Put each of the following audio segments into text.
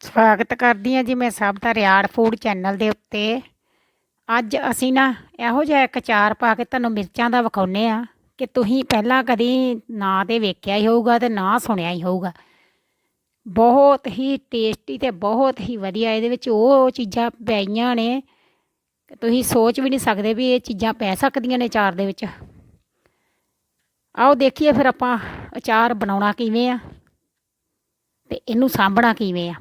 ਸਵਾਗਤ ਕਰਦੀ ਹਾਂ ਜੀ ਮੈਂ ਸਭ ਦਾ ਰਿਆੜ ਫੂਡ ਚੈਨਲ ਦੇ ਉੱਤੇ। ਅੱਜ ਅਸੀਂ ਨਾ ਇਹੋ ਜਿਹਾ ਇੱਕ ਚਾਰ ਪਾ ਕੇ ਤੁਹਾਨੂੰ ਮਿਰਚਾਂ ਦਾ ਵਿਖਾਉਨੇ ਆ ਕਿ ਤੁਸੀਂ ਪਹਿਲਾਂ ਕਦੀ ਨਾ ਤੇ ਵੇਖਿਆ ਹੀ ਹੋਊਗਾ ਤੇ ਨਾ ਸੁਣਿਆ ਹੀ ਹੋਊਗਾ। ਬਹੁਤ ਹੀ ਟੇਸਟੀ ਤੇ ਬਹੁਤ ਹੀ ਵਧੀਆ ਇਹਦੇ ਵਿੱਚ ਉਹ ਚੀਜ਼ਾਂ ਪਈਆਂ ਨੇ। ਤੁਸੀਂ ਸੋਚ ਵੀ ਨਹੀਂ ਸਕਦੇ ਵੀ ਇਹ ਚੀਜ਼ਾਂ ਪੈ ਸਕਦੀਆਂ ਨੇ ਅਚਾਰ ਦੇ ਵਿੱਚ। ਆਓ ਦੇਖੀਏ ਫਿਰ ਆਪਾਂ ਅਚਾਰ ਬਣਾਉਣਾ ਕਿਵੇਂ ਆ ਤੇ ਇਹਨੂੰ ਸਾਂਭਣਾ ਕਿਵੇਂ ਆ।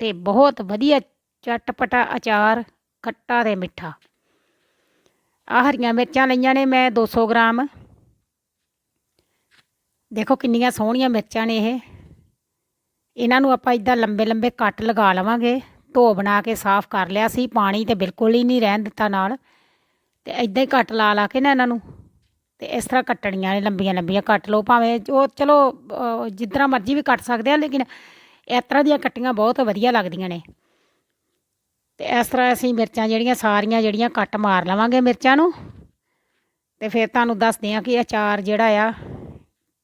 ਤੇ ਬਹੁਤ ਵਧੀਆ ਚਟਪਟਾ ਅਚਾਰ, ਖੱਟਾ ਤੇ ਮਿੱਠਾ। ਆਹ ਹਰੀਆਂ ਮਿਰਚਾਂ ਲਈਆਂ ਨੇ ਮੈਂ 200 ਗ੍ਰਾਮ। ਦੇਖੋ ਕਿੰਨੀਆਂ ਸੋਹਣੀਆਂ ਮਿਰਚਾਂ ਨੇ ਇਹ। ਇਹਨਾਂ ਨੂੰ ਆਪਾਂ ਇਦਾਂ ਲੰਬੇ ਲੰਬੇ ਕੱਟ ਲਗਾ ਲਵਾਂਗੇ। ਧੋ ਬਣਾ ਕੇ ਸਾਫ਼ ਕਰ ਲਿਆ ਸੀ, ਪਾਣੀ ਤੇ ਬਿਲਕੁਲ ਹੀ ਨਹੀਂ ਰਹਿਣ ਦਿੱਤਾ ਨਾਲ। ਤੇ ਇਦਾਂ ਹੀ ਕੱਟ ਲਾ ਲਾ ਕੇ ਨਾ ਇਹਨਾਂ ਨੂੰ। ਤੇ ਇਸ ਤਰ੍ਹਾਂ ਕੱਟਣੀਆਂ ਨੇ ਲੰਬੀਆਂ ਲੰਬੀਆਂ ਕੱਟ ਲਓ, ਭਾਵੇਂ ਉਹ ਚਲੋ ਜਿੱਦਾਂ ਮਰਜ਼ੀ ਵੀ ਕੱਟ ਸਕਦੇ ਆ, ਲੇਕਿਨ ਇਸ ਤਰ੍ਹਾਂ ਦੀਆਂ ਕੱਟੀਆਂ ਬਹੁਤ ਵਧੀਆ ਲੱਗਦੀਆਂ ਨੇ। ਤੇ ਇਸ ਤਰ੍ਹਾਂ ਅਸੀਂ ਮਿਰਚਾਂ ਜਿਹੜੀਆਂ ਸਾਰੀਆਂ ਜਿਹੜੀਆਂ ਕੱਟ ਮਾਰ ਲਵਾਂਗੇ ਮਿਰਚਾਂ ਨੂੰ। ਤੇ ਫਿਰ ਤੁਹਾਨੂੰ ਦੱਸਦੇ ਆ ਕਿ ਅਚਾਰ ਜਿਹੜਾ ਆ,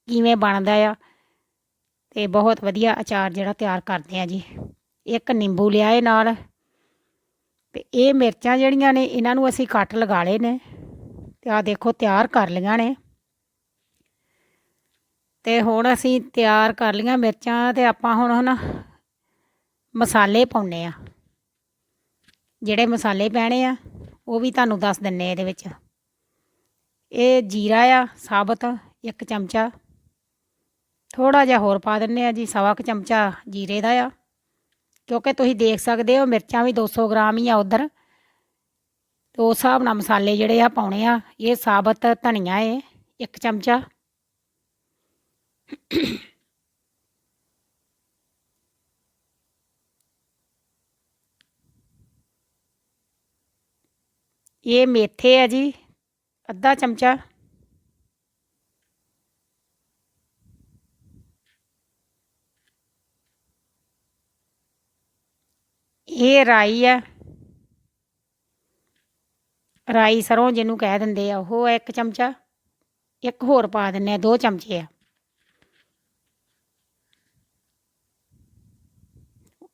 ਕਿਵੇਂ ਬਣਦਾ ਆ। ਤੇ ਬਹੁਤ ਵਧੀਆ ਅਚਾਰ ਜਿਹੜਾ ਤਿਆਰ ਕਰਦੇ ਆ ਜੀ। ਇੱਕ ਨਿੰਬੂ ਲਿਆ ਲਿਆਏ ਨਾਲ। ਤੇ ਇਹ ਮਿਰਚਾਂ ਜਿਹੜੀਆਂ ਨੇ, ਇਹਨਾਂ ਨੂੰ ਅਸੀਂ ਕੱਟ ਲਗਾ ਲਏ ਨੇ। ਤੇ ਆ ਦੇਖੋ ਤਿਆਰ ਕਰ ਲਈਆਂ ਨੇ। ਤੇ ਹੁਣ ਅਸੀਂ ਤਿਆਰ ਕਰ ਲਈਆਂ ਮਿਰਚਾਂ ਤੇ ਆਪਾਂ ਹੁਣ ਹਨਾ ਮਸਾਲੇ ਪਾਉਨੇ ਆ। ਜਿਹੜੇ ਮਸਾਲੇ ਪੈਣੇ ਆ, ਉਹ ਵੀ ਤੁਹਾਨੂੰ ਦੱਸ ਦਿੰਨੇ ਇਹਦੇ ਵਿੱਚ। ਇਹ ਜੀਰਾ ਆ, ਸਾਬਤ, ਇੱਕ ਚਮਚਾ। ਥੋੜਾ ਜਿਹਾ ਹੋਰ ਪਾ ਦਿੰਨੇ ਆ ਜੀ, ਸਵਾ ਕੁ ਚਮਚਾ ਜੀਰੇ ਦਾ ਆ। ਕਿਉਂਕਿ ਤੁਸੀਂ ਦੇਖ ਸਕਦੇ ਹੋ ਮਿਰਚਾਂ ਵੀ 200 ਗ੍ਰਾਮ ਹੀ ਆ ਉਧਰ। ਤੇ ਉਸ ਹਿਸਾਬ ਨਾਲ ਮਸਾਲੇ ਜਿਹੜੇ ਆ ਪਾਉਣੇ ਆ, ਇਹ ਸਾਬਤ ਧਨੀਆ ਏ, ਇੱਕ ਚਮਚਾ। ਇਹ ਮੇਥੇ ਆ ਜੀ, ਅੱਧਾ ਚਮਚਾ। ਇਹ ਰਾਈ ਆ। ਰਾਈ ਸਰੋਂ ਜਿਹਨੂੰ ਕਹਿ ਦਿੰਦੇ ਆ, ਉਹ ਆ ਇੱਕ ਚਮਚਾ, ਇੱਕ ਹੋਰ ਪਾ ਦਿੰਨੇ ਆ, ਦੋ ਚਮਚੇ ਆ।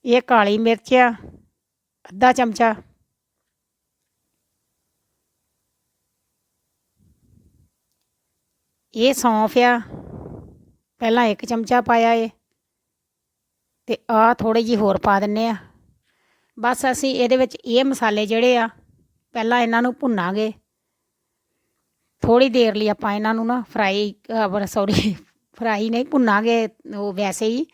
ਇਹ ਕਾਲੀ ਮਿਰਚ ਆ, ਅੱਧਾ ਚਮਚਾ। ਇਹ ਸੌਂਫ ਆ, ਪਹਿਲਾਂ ਇੱਕ ਚਮਚਾ ਪਾਇਆ ਏ, ਤੇ ਆ ਥੋੜੇ ਜਿਹੀ ਹੋਰ ਪਾ ਦਿੰਨੇ ਆ। ਬਸ ਅਸੀਂ ਇਹਦੇ ਵਿੱਚ ਇਹ ਮਸਾਲੇ ਜਿਹੜੇ ਆ, ਪਹਿਲਾਂ ਇਹਨਾਂ ਨੂੰ ਭੁੰਨਾਂਗੇ। ਥੋੜੀ ਦੇਰ ਲਈ ਆਪਾਂ ਇਹਨਾਂ ਨੂੰ ਨਾ ਫਰਾਈ ਸੌਰੀ ਫਰਾਈ ਨਹੀਂ, ਭੁੰਨਾਂਗੇ, ਉਹ ਵੈਸੇ ਹੀ।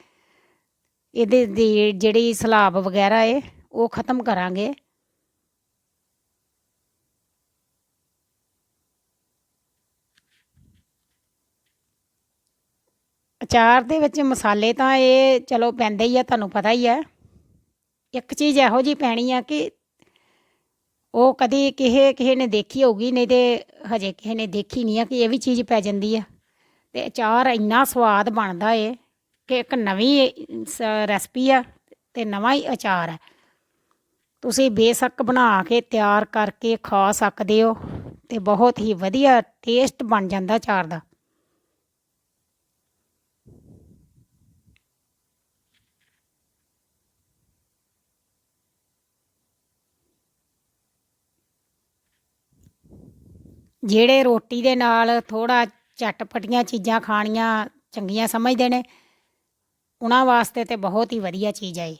ਇਹਦੇ ਦੀ ਜਿਹੜੀ ਸਲਾਬ ਵਗੈਰਾ ਏ, ਉਹ ਖਤਮ ਕਰਾਂਗੇ। ਅਚਾਰ ਦੇ ਵਿੱਚ ਮਸਾਲੇ ਤਾਂ ਇਹ ਚਲੋ ਪੈਂਦੇ ਹੀ ਆ, ਤੁਹਾਨੂੰ ਪਤਾ ਹੀ ਆ। ਇੱਕ ਚੀਜ਼ ਇਹੋ ਜੀ ਪੈਣੀ ਆ ਕਿ ਉਹ ਕਦੀ ਕਿਸੇ ਕਿਸੇ ਨੇ ਦੇਖੀ ਹੋਊਗੀ, ਨਹੀਂ ਤੇ ਹਜੇ ਕਿਸੇ ਨੇ ਦੇਖੀ ਨਹੀਂ ਆ ਕਿ ਇਹ ਵੀ ਚੀਜ਼ ਪੈ ਜਾਂਦੀ ਆ। ਤੇ ਅਚਾਰ ਇੰਨਾ ਸਵਾਦ ਬਣਦਾ ਏ। ਕਿ ਇੱਕ ਨਵੀਂ ਰੈਸਪੀ ਆ ਤੇ ਨਵਾਂ ਹੀ ਅਚਾਰ ਹੈ ਤੁਸੀਂ ਬੇਸ਼ੱਕ ਬਣਾ ਕੇ ਤਿਆਰ ਕਰਕੇ ਖਾ ਸਕਦੇ ਹੋ ਤੇ ਬਹੁਤ ਹੀ ਵਧੀਆ ਟੇਸਟ ਬਣ ਜਾਂਦਾ ਅਚਾਰ ਦਾ। ਜਿਹੜੇ ਰੋਟੀ ਦੇ ਨਾਲ ਥੋੜਾ ਚਟਪਟੀਆਂ ਚੀਜ਼ਾਂ ਖਾਣੀਆਂ ਚੰਗੀਆਂ ਸਮਝਦੇ ਨੇ ਉਹਨਾਂ ਵਾਸਤੇ ਤੇ ਬਹੁਤ ਹੀ ਵਧੀਆ ਚੀਜ਼ ਹੈ ਇਹ।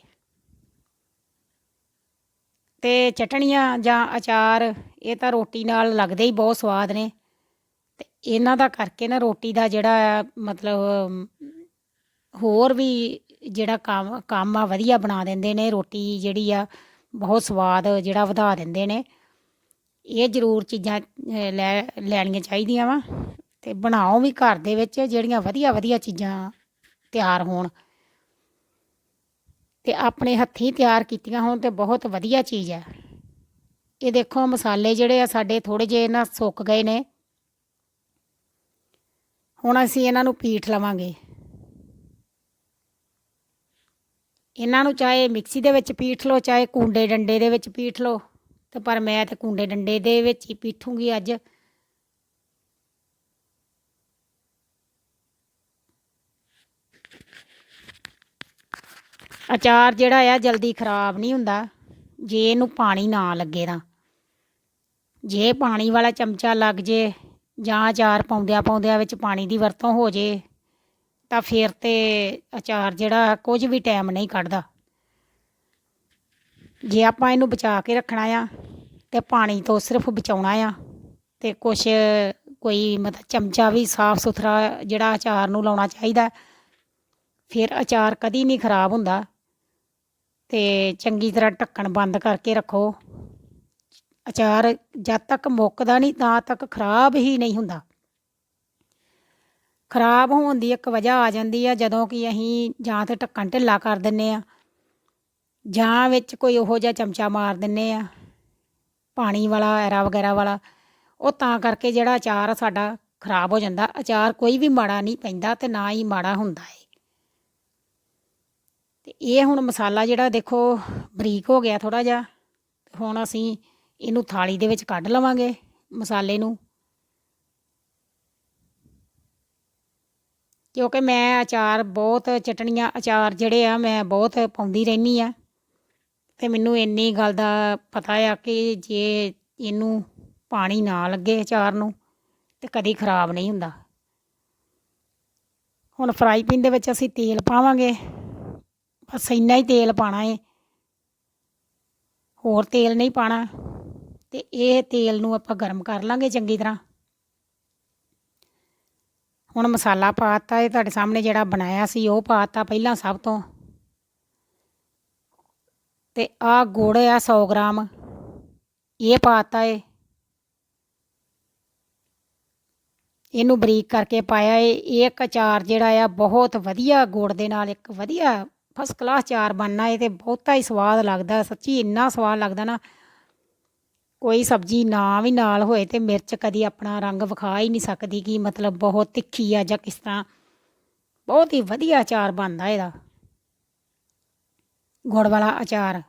ਤੇ ਚਟਣੀਆਂ ਜਾਂ ਅਚਾਰ, ਇਹ ਤਾਂ ਰੋਟੀ ਨਾਲ ਲੱਗਦੇ ਹੀ ਬਹੁਤ ਸਵਾਦ ਨੇ। ਤੇ ਇਹਨਾਂ ਦਾ ਕਰਕੇ ਨਾ ਰੋਟੀ ਦਾ ਜਿਹੜਾ, ਮਤਲਬ, ਹੋਰ ਵੀ ਜਿਹੜਾ ਕੰਮ ਕੰਮ ਆ, ਵਧੀਆ ਬਣਾ ਦਿੰਦੇ ਨੇ। ਰੋਟੀ ਜਿਹੜੀ ਆ, ਬਹੁਤ ਸਵਾਦ ਜਿਹੜਾ ਵਧਾ ਦਿੰਦੇ ਨੇ। ਇਹ ਜ਼ਰੂਰ ਚੀਜ਼ਾਂ ਲੈ, ਲੈਣੀਆਂ ਚਾਹੀਦੀਆਂ ਵਾ। ਤੇ ਬਣਾਓ ਵੀ ਘਰ ਦੇ ਵਿੱਚ ਜਿਹੜੀਆਂ ਵਧੀਆ ਵਧੀਆ ਚੀਜ਼ਾਂ ਤਿਆਰ ਹੋਣ। ਤੇ ਆਪਣੇ ਹੱਥੀਂ ਤਿਆਰ ਕੀਤੀਆਂ ਹੋਣ ਤੇ ਬਹੁਤ ਵਧੀਆ ਚੀਜ਼ ਹੈ। ਇਹ ਦੇਖੋ ਮਸਾਲੇ ਜਿਹੜੇ ਆ ਸਾਡੇ ਥੋੜੇ ਜਿਹੇ ਨਾ ਸੁੱਕ ਗਏ ਨੇ। ਹੁਣ ਅਸੀਂ ਇਹਨਾਂ ਨੂੰ ਪੀਠ ਲਵਾਂਗੇ। ਇਹਨਾਂ ਨੂੰ ਚਾਹੇ ਮਿਕਸੀ ਦੇ ਵਿੱਚ ਪੀਠ ਲਓ, ਚਾਹੇ ਕੁੰਡੇ ਡੰਡੇ ਦੇ ਵਿੱਚ ਪੀਠ ਲਓ। ਤੇ ਪਰ ਮੈਂ ਤੇ ਕੁੰਡੇ ਡੰਡੇ ਦੇ ਵਿੱਚ ਹੀ ਪੀਠੂੰਗੀ ਅੱਜ। ਅਚਾਰ ਜਿਹੜਾ ਆ ਜਲਦੀ ਖਰਾਬ ਨਹੀਂ ਹੁੰਦਾ। ਜੇ ਇਹਨੂੰ ਪਾਣੀ ਨਾ ਲੱਗੇ ਤਾਂ। ਜੇ ਪਾਣੀ ਵਾਲਾ ਚਮਚਾ ਲੱਗ ਜੇ ਜਾਂ ਅਚਾਰ ਪਾਉਂਦਿਆਂ ਪਾਉਂਦਿਆਂ ਵਿੱਚ ਪਾਣੀ ਦੀ ਵਰਤੋਂ ਹੋ ਜੇ, ਤਾਂ ਫਿਰ ਤੇ ਅਚਾਰ ਜਿਹੜਾ ਕੁਝ ਵੀ ਟਾਈਮ ਨਹੀਂ ਕੱਢਦਾ। ਜੇ ਆਪਾਂ ਇਹਨੂੰ ਬਚਾ ਕੇ ਰੱਖਣਾ ਆ ਤੇ ਪਾਣੀ ਤੋਂ ਸਿਰਫ ਬਚਾਉਣਾ ਆ ਤੇ ਕੁਛ ਕੋਈ ਮਤਲਬ ਚਮਚਾ ਵੀ ਸਾਫ਼ ਸੁਥਰਾ ਜਿਹੜਾ ਅਚਾਰ ਨੂੰ ਲਾਉਣਾ ਚਾਹੀਦਾ, ਫਿਰ ਅਚਾਰ ਕਦੀ ਨਹੀਂ ਖਰਾਬ ਹੁੰਦਾ। ਤੇ ਚੰਗੀ ਤਰ੍ਹਾਂ ਢੱਕਣ ਬੰਦ ਕਰਕੇ ਰੱਖੋ। ਅਚਾਰ ਜਦ ਤੱਕ ਮੁੱਕਦਾ ਨਹੀਂ ਤਾਂ ਤੱਕ ਖਰਾਬ ਹੀ ਨਹੀਂ ਹੁੰਦਾ। ਖਰਾਬ ਹੋਣ ਦੀ ਇੱਕ ਵਜ੍ਹਾ ਆ ਜਾਂਦੀ ਆ ਜਦੋਂ ਕਿ ਅਸੀਂ ਜਾਂ ਤੇ ਢੱਕਣ ਢਿੱਲਾ ਕਰ ਦਿੰਨੇ ਆ ਜਾਂ ਵਿੱਚ ਕੋਈ ਉਹੋ ਜਿਹਾ ਚਮਚਾ ਮਾਰ ਦਿੰਨੇ ਆ, ਪਾਣੀ ਵਾਲਾ, ਐਰਾ ਵਗੈਰਾ ਵਾਲਾ। ਉਹ ਤਾਂ ਕਰਕੇ ਜਿਹੜਾ ਅਚਾਰ ਆ ਸਾਡਾ ਖਰਾਬ ਹੋ ਜਾਂਦਾ। ਅਚਾਰ ਕੋਈ ਵੀ ਮਾੜਾ ਨਹੀਂ ਪੈਂਦਾ ਤੇ ਨਾ ਹੀ ਮਾੜਾ ਹੁੰਦਾ ਹੈ ਤੇ ਇਹ ਹੁਣ ਮਸਾਲਾ ਜਿਹੜਾ ਦੇਖੋ ਬਰੀਕ ਹੋ ਗਿਆ ਥੋੜਾ ਜਿਹਾ, ਹੁਣ ਅਸੀਂ ਇਹਨੂੰ ਥਾਲੀ ਦੇ ਵਿੱਚ ਕੱਢ ਲਵਾਂਗੇ ਮਸਾਲੇ ਨੂੰ। ਕਿਉਂਕਿ ਮੈਂ ਅਚਾਰ ਬਹੁਤ ਚਟਣੀਆਂ, ਅਚਾਰ ਜਿਹੜੇ ਆ ਮੈਂ ਬਹੁਤ ਪਾਉਂਦੀ ਰਹਿੰਦੀ ਆ। ਤੇ ਮੈਨੂੰ ਇੰਨੀ ਗੱਲ ਦਾ ਪਤਾ ਆ ਕਿ ਜੇ ਇਹਨੂੰ ਪਾਣੀ ਨਾ ਲੱਗੇ ਅਚਾਰ ਨੂੰ, ਤੇ ਕਦੀ ਖਰਾਬ ਨਹੀਂ ਹੁੰਦਾ। ਹੁਣ ਫਰਾਈ ਪੈਨ ਦੇ ਵਿੱਚ ਅਸੀਂ ਤੇਲ ਪਾਵਾਂਗੇ। ਬਸ ਇੰਨਾ ਹੀ ਤੇਲ ਪਾਣਾ ਏ। ਹੋਰ ਤੇਲ ਨਹੀਂ ਪਾਣਾ। ਤੇ ਇਹ ਤੇਲ ਨੂੰ ਆਪਾਂ ਗਰਮ ਕਰ ਲਾਂਗੇ ਚੰਗੀ ਤਰ੍ਹਾਂ। ਹੁਣ ਮਸਾਲਾ ਪਾਤਾ ਇਹ ਤੁਹਾਡੇ ਸਾਹਮਣੇ ਜਿਹੜਾ ਬਣਾਇਆ ਸੀ, ਉਹ ਪਾਤਾ ਪਹਿਲਾਂ ਸਭ ਤੋਂ। ਤੇ ਆ ਗੁੜ ਆ 100 ਗ੍ਰਾਮ, ਇਹ ਪਾਤਾ ਏ। ਇਹਨੂੰ ਬਰੀਕ ਕਰਕੇ ਪਾਇਆ ਏ। ਇਹ ਇੱਕ ਅਚਾਰ ਜਿਹੜਾ ਆ, ਬਹੁਤ ਵਧੀਆ ਗੁੜ ਦੇ ਨਾਲ, ਇੱਕ ਵਧੀਆ ਫਸਟ ਕਲਾਸ ਅਚਾਰ ਬਣਨਾ ਏ ਤੇ ਬਹੁਤਾ ਹੀ ਸਵਾਦ ਲੱਗਦਾ, ਸੱਚੀ ਇੰਨਾ ਸਵਾਦ ਲੱਗਦਾ ਨਾ। ਕੋਈ ਸਬਜ਼ੀ ਨਾ ਵੀ ਨਾਲ ਹੋਏ ਤੇ ਮਿਰਚ ਕਦੀ ਆਪਣਾ ਰੰਗ ਵਿਖਾ ਹੀ ਨਹੀਂ ਸਕਦੀ ਕਿ ਮਤਲਬ ਬਹੁਤ ਤਿੱਖੀ ਆ ਜਾਂ ਕਿਸ ਤਰ੍ਹਾਂ। ਬਹੁਤ ਹੀ ਵਧੀਆ ਅਚਾਰ ਬਣਦਾ ਇਹਦਾ। ਗੁੜ ਵਾਲਾ ਅਚਾਰ।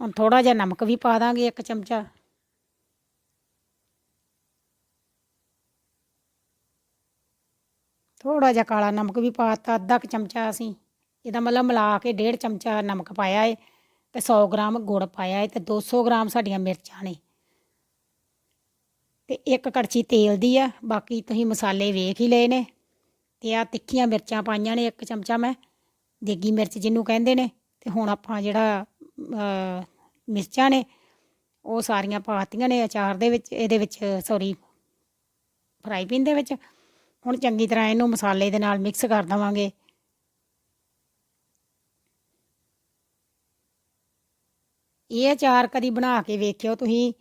ਹੁਣ ਥੋੜਾ ਜਿਹਾ ਨਮਕ ਵੀ ਪਾ ਦਾਂਗੇ ਇੱਕ ਚਮਚਾ। ਥੋੜਾ ਜਿਹਾ ਕਾਲਾ ਨਮਕ ਵੀ ਪਾਤਾ ਅੱਧਾ ਕੁ ਚਮਚਾ ਅਸੀਂ। ਇਹਦਾ ਮਤਲਬ ਮਿਲਾ ਕੇ ਡੇਢ ਚਮਚਾ ਨਮਕ ਪਾਇਆ ਹੈ ਤੇ 100 ਗ੍ਰਾਮ ਗੁੜ ਪਾਇਆ ਏ ਤੇ 200 ਗ੍ਰਾਮ ਸਾਡੀਆਂ ਮਿਰਚਾਂ ਨੇ। ਤੇ ਇੱਕ ਕੜਛੀ ਤੇਲ ਦੀ ਆ, ਬਾਕੀ ਤੁਸੀਂ ਮਸਾਲੇ ਵੇਖ ਹੀ ਲਏ ਨੇ ਤੇ ਆ ਤਿੱਖੀਆਂ ਮਿਰਚਾਂ ਪਾਈਆਂ ਨੇ ਇੱਕ ਚਮਚਾ ਮੈਂ, ਦੇਗੀ ਮਿਰਚ ਜਿਹਨੂੰ ਕਹਿੰਦੇ ਨੇ ਤੇ ਹੁਣ ਆਪਾਂ ਜਿਹੜਾ ਮਿਰਚਾਂ ਨੇ ਉਹ ਸਾਰੀਆਂ ਪਾਤੀਆਂ ਨੇ ਅਚਾਰ ਦੇ ਵਿੱਚ, ਇਹਦੇ ਵਿੱਚ ਸੌਰੀ ਫਰਾਈ ਪੈਨ ਦੇ ਵਿੱਚ। ਹੁਣ ਚੰਗੀ ਤਰ੍ਹਾਂ ਇਹਨੂੰ ਮਸਾਲੇ ਦੇ ਨਾਲ ਮਿਕਸ ਕਰ ਦਵਾਂਗੇ। ਇਹ ਅਚਾਰ ਕਦੀ ਬਣਾ ਕੇ ਵੇਖਿਓ ਤੁਸੀਂ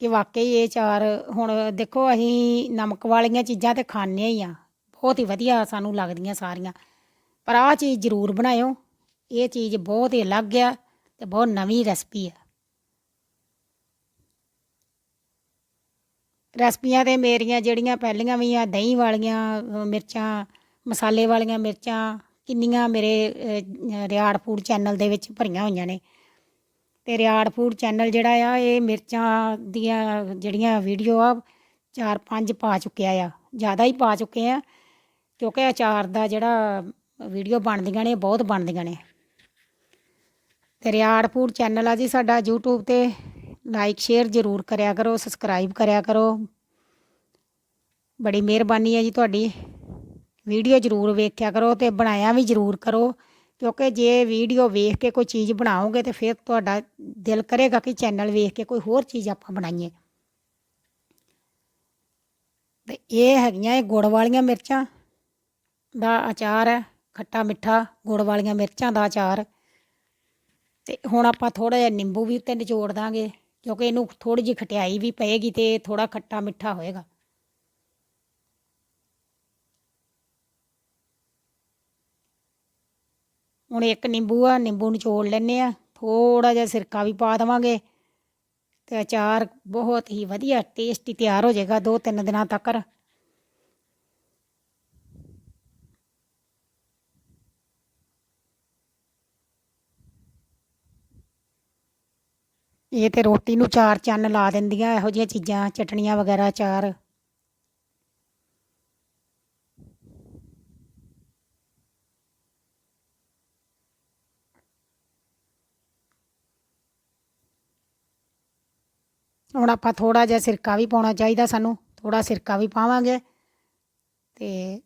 ਕਿ ਵਾਕਈ ਇਹ ਅਚਾਰ ਹੁਣ ਦੇਖੋ ਅਸੀਂ ਨਮਕ ਵਾਲੀਆਂ ਚੀਜ਼ਾਂ ਤੇ ਖਾਂਦੇ ਹੀ ਆ। ਬਹੁਤ ਹੀ ਵਧੀਆ ਸਾਨੂੰ ਲੱਗਦੀਆਂ ਸਾਰੀਆਂ। ਪਰ ਆਹ ਚੀਜ਼ ਜ਼ਰੂਰ ਬਣਾਇਓ। ਇਹ ਚੀਜ਼ ਬਹੁਤ ਹੀ ਅਲੱਗ ਆ ਤੇ ਬਹੁਤ ਨਵੀਂ ਰੈਸਪੀ ਆ। ਰੈਸਪੀਆਂ ਤੇ ਮੇਰੀਆਂ ਜਿਹੜੀਆਂ ਪਹਿਲੀਆਂ ਵੀ ਆ, ਦਹੀਂ ਵਾਲੀਆਂ ਮਿਰਚਾਂ, ਮਸਾਲੇ ਵਾਲੀਆਂ ਮਿਰਚਾਂ, ਕਿੰਨੀਆਂ ਮੇਰੇ ਰਿਆੜ ਫੂਡ ਚੈਨਲ ਦੇ ਵਿੱਚ ਭਰੀਆਂ ਹੋਈਆਂ ਨੇ। ਤੇ ਰਿਆੜ ਫੂਡ ਚੈਨਲ ਜਿਹੜਾ ਆ, ਇਹ ਮਿਰਚਾਂ ਦੀਆਂ ਜਿਹੜੀਆਂ ਵੀਡੀਓ ਆ, ਚਾਰ ਪੰਜ ਪਾ ਚੁੱਕਿਆ ਆ। ਜ਼ਿਆਦਾ ਹੀ ਪਾ ਚੁੱਕੇ ਆ, ਕਿਉਂਕਿ ਅਚਾਰ ਦਾ ਜਿਹੜਾ ਵੀਡੀਓ ਬਣਦੀਆਂ ਨੇ ਬਹੁਤ ਬਣਦੀਆਂ ਨੇ। ਤੇ ਰਿਆੜ ਫੂਡ ਚੈਨਲ ਆ ਜੀ ਸਾਡਾ YouTube ਤੇ। ਲਾਈਕ ਸ਼ੇਅਰ ਜ਼ਰੂਰ ਕਰਿਆ ਕਰੋ ਸਬਸਕ੍ਰਾਈਬ ਕਰਿਆ ਕਰੋ। ਬੜੀ ਮਿਹਰਬਾਨੀ ਹੈ ਜੀ ਤੁਹਾਡੀ। ਵੀਡੀਓ ਜ਼ਰੂਰ ਵੇਖਿਆ ਕਰੋ ਤੇ ਬਣਾਇਆ ਵੀ ਜ਼ਰੂਰ ਕਰੋ। ਕਿਉਂਕਿ ਜੇ ਵੀਡੀਓ ਵੇਖ ਕੇ ਕੋਈ ਚੀਜ਼ ਬਣਾਓਗੇ ਤੇ ਫਿਰ ਤੁਹਾਡਾ ਦਿਲ ਕਰੇਗਾ ਕਿ ਚੈਨਲ ਵੇਖ ਕੇ ਕੋਈ ਹੋਰ ਚੀਜ਼ ਆਪਾਂ ਬਣਾਈਏ। ਤੇ ਇਹ ਹੈਗੀਆਂ ਇਹ ਗੁੜ ਵਾਲੀਆਂ ਮਿਰਚਾਂ ਦਾ ਅਚਾਰ ਹੈ, ਖੱਟਾ ਮਿੱਠਾ ਗੁੜ ਵਾਲੀਆਂ ਮਿਰਚਾਂ ਦਾ ਅਚਾਰ। ਤੇ ਹੁਣ ਆਪਾਂ ਥੋੜਾ ਜਿਹਾ ਨਿੰਬੂ ਵੀ ਉੱਤੇ ਨਿਚੋੜ ਦਾਂਗੇ, ਕਿਉਂਕਿ ਇਹਨੂੰ ਥੋੜੀ ਜਿਹੀ ਖਟਿਆਈ ਵੀ ਪਏਗੀ ਤੇ ਥੋੜਾ ਖੱਟਾ ਮਿੱਠਾ ਹੋਏਗਾ। ਹੁਣ ਇੱਕ ਨਿੰਬੂ ਆ, ਨਿੰਬੂ ਨਿਚੋੜ ਲੈਨੇ ਆ। ਥੋੜਾ ਜਿਹਾ ਸਿਰਕਾ ਵੀ ਪਾ ਦੇਵਾਂਗੇ। ਤੇ ਅਚਾਰ ਬਹੁਤ ਹੀ ਵਧੀਆ ਟੇਸਟੀ ਤਿਆਰ ਹੋ ਜਾਏਗਾ ਦੋ ਤਿੰਨ ਦਿਨਾਂ ਤੱਕ। ਇਹ ਤੇ ਰੋਟੀ ਨੂੰ ਚਾਰ ਚੰਨ ਲਾ ਦਿੰਦੀਆਂ, ਇਹੋ ਜਿਹੀਆਂ ਚੀਜ਼ਾਂ, ਚਟਣੀਆਂ ਵਗੈਰਾ ਚਾਰ ਹੁਣ ਆਪਾਂ ਥੋੜਾ ਜਿਹਾ ਸਿਰਕਾ ਵੀ ਪਾਉਣਾ ਚਾਹੀਦਾ ਸਾਨੂੰ ਥੋੜਾ ਸਿਰਕਾ ਵੀ ਪਾਵਾਂਗੇ ਤੇ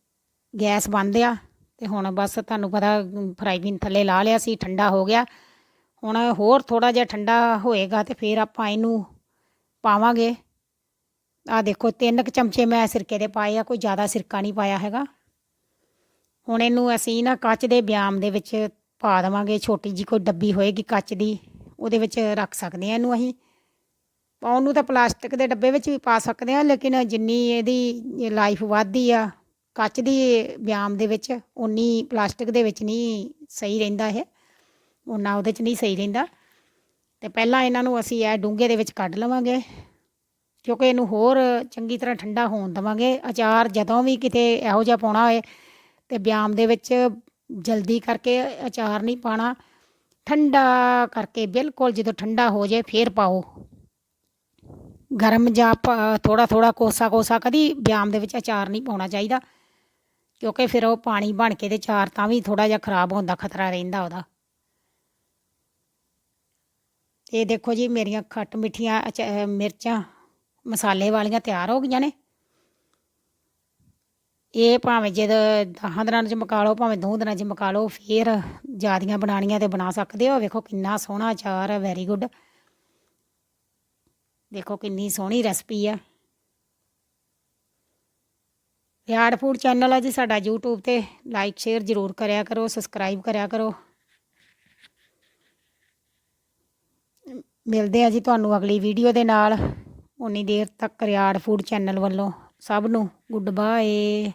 ਗੈਸ ਬੰਦ ਆ ਤੇ ਹੁਣ ਬਸ ਤੁਹਾਨੂੰ ਪਤਾ ਫਰਾਈ ਪੈਨ ਥੱਲੇ ਲਾ ਲਿਆ ਸੀ, ਠੰਡਾ ਹੋ ਗਿਆ। ਹੁਣ ਹੋਰ ਥੋੜਾ ਜਿਹਾ ਠੰਡਾ ਹੋਏਗਾ ਤੇ ਫਿਰ ਆਪਾਂ ਇਹਨੂੰ ਪਾਵਾਂਗੇ। ਆ ਦੇਖੋ, ਤਿੰਨ ਕੁ ਚਮਚੇ ਮੈਂ ਸਿਰਕੇ ਦੇ ਪਾਏ ਆ, ਕੋਈ ਜ਼ਿਆਦਾ ਸਿਰਕਾ ਨਹੀਂ ਪਾਇਆ ਹੈਗਾ। ਹੁਣ ਇਹਨੂੰ ਅਸੀਂ ਨਾ ਕੱਚ ਦੇ ਬਿਆਮ ਦੇ ਵਿੱਚ ਪਾ ਦੇਵਾਂਗੇ, ਛੋਟੀ ਜੀ ਕੋਈ ਡੱਬੀ ਹੋਏਗੀ ਕੱਚ ਦੀ, ਉਹਦੇ ਵਿੱਚ ਰੱਖ ਸਕਦੇ ਆ ਇਹਨੂੰ ਅਸੀਂ। ਪਾਉਣ ਨੂੰ ਤਾਂ ਪਲਾਸਟਿਕ ਦੇ ਡੱਬੇ ਵਿੱਚ ਵੀ ਪਾ ਸਕਦੇ ਆ ਲੇਕਿਨ ਜਿੰਨੀ ਇਹਦੀ ਲਾਈਫ ਵੱਧਦੀ ਆ, ਕੱਚ ਦੀ ਬਿਆਮ ਦੇ ਵਿੱਚ ਉਨੀ ਪਲਾਸਟਿਕ ਦੇ ਵਿੱਚ ਨਹੀਂ ਸਹੀ ਰਹਿੰਦਾ ਇਹ। ਉਨਾ ਉਹਦੇ 'ਚ ਨਹੀਂ ਸਹੀ ਰਹਿੰਦਾ। ਤੇ ਪਹਿਲਾਂ ਇਹਨਾਂ ਨੂੰ ਅਸੀਂ ਇਹ ਡੂੰਘੇ ਦੇ ਵਿੱਚ ਕੱਢ ਲਵਾਂਗੇ, ਕਿਉਂਕਿ ਇਹਨੂੰ ਹੋਰ ਚੰਗੀ ਤਰ੍ਹਾਂ ਠੰਡਾ ਹੋਣ ਦੇਵਾਂਗੇ। ਅਚਾਰ ਜਦੋਂ ਵੀ ਕਿਤੇ ਇਹੋ ਜਿਹਾ ਪਾਉਣਾ ਹੋਏ ਤੇ ਵਿਆਮ ਦੇ ਵਿੱਚ ਜਲਦੀ ਕਰਕੇ ਅਚਾਰ ਨਹੀਂ ਪਾਣਾ ਠੰਡਾ ਕਰਕੇ ਬਿਲਕੁਲ ਜਦੋਂ ਠੰਡਾ ਹੋ ਜਾਏ, ਫੇਰ ਪਾਓ। ਗਰਮ ਜਾਂ ਥੋੜਾ ਥੋੜਾ ਕੋਸਾ ਕੋਸਾ ਕਦੀ ਬਿਆਮ ਦੇ ਵਿੱਚ ਅਚਾਰ ਨਹੀਂ ਪਾਉਣਾ ਚਾਹੀਦਾ। ਕਿਉਂਕਿ ਫਿਰ ਉਹ ਪਾਣੀ ਬਣ ਕੇ ਤੇ ਚਾਰ ਤਾਂ ਵੀ ਥੋੜਾ ਜਿਹਾ ਖਰਾਬ ਹੋਣ ਦਾ ਖਤਰਾ ਰਹਿੰਦਾ ਉਹਦਾ। ਇਹ ਦੇਖੋ ਜੀ, ਮੇਰੀਆਂ ਖੱਟ ਮਿੱਠੀਆਂ ਮਿਰਚਾਂ ਮਸਾਲੇ ਵਾਲੀਆਂ ਤਿਆਰ ਹੋ ਗਈਆਂ ਨੇ। ਇਹ ਭਾਵੇਂ ਜਦ 10 ਦਿਨਾਂ 'ਚ ਮਕਾ ਲਓ, ਭਾਵੇਂ ਦੋ ਦਿਨਾਂ 'ਚ ਮਕਾ ਲਓ, ਫੇਰ ਜਿਆਦੀਆਂ ਬਣਾਉਣੀਆਂ ਤੇ ਬਣਾ ਸਕਦੇ ਹੋ। ਵੇਖੋ ਕਿੰਨਾ ਸੋਹਣਾ ਅਚਾਰ ਹੈ ਵੈਰੀ ਗੁੱਡ ਦੇਖੋ ਕਿੰਨੀ ਸੋਹਣੀ ਰੈਸਪੀ ਆ। ਯਾਰਡ ਫੂਡ ਚੈਨਲ ਆ ਜੀ, ਸਾਡਾ YouTube ਤੇ ਲਾਈਕ ਸ਼ੇਅਰ ਜ਼ਰੂਰ ਕਰਿਆ ਕਰੋ ਸਬਸਕ੍ਰਾਈਬ ਕਰਿਆ ਕਰੋ। ਮਿਲਦੇ ਆ ਜੀ ਤੁਹਾਨੂੰ ਅਗਲੀ ਵੀਡੀਓ ਦੇ ਨਾਲ। ਉਨੀ ਦੇਰ ਤੱਕ ਰਿਆੜ ਫੂਡ ਚੈਨਲ ਵੱਲੋਂ। ਸਭ ਨੂੰ ਗੁੱਡ ਬਾਏ।